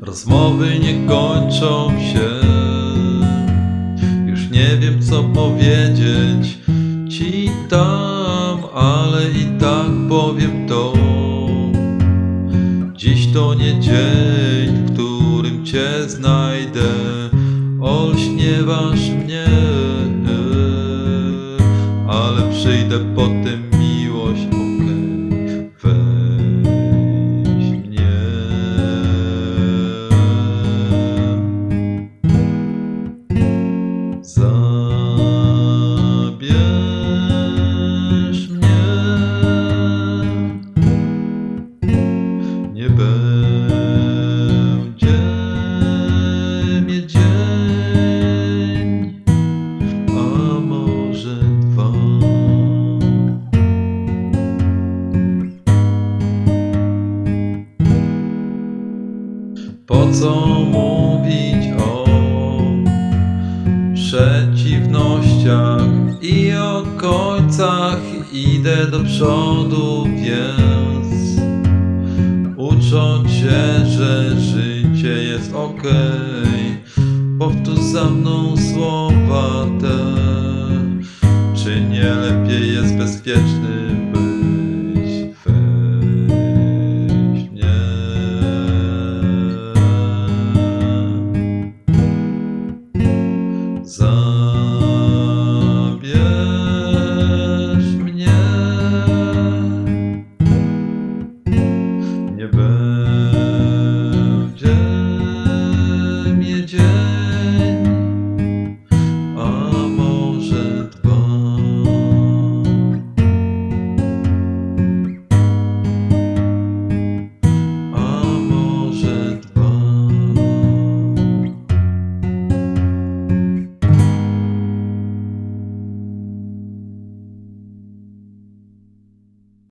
Rozmowy nie kończą się. Już nie wiem co powiedzieć ci tam, ale i tak powiem to. Dziś to nie dzień, w którym cię znajdę. Olśniewasz mnie, ale przyjdę potem miłość, Po co mówić o przeciwnościach i o końcach idę do przodu, więc ucząc się, że życie jest okej. Powtórz za mną słowa te. Czy nie lepiej jest bezpiecznie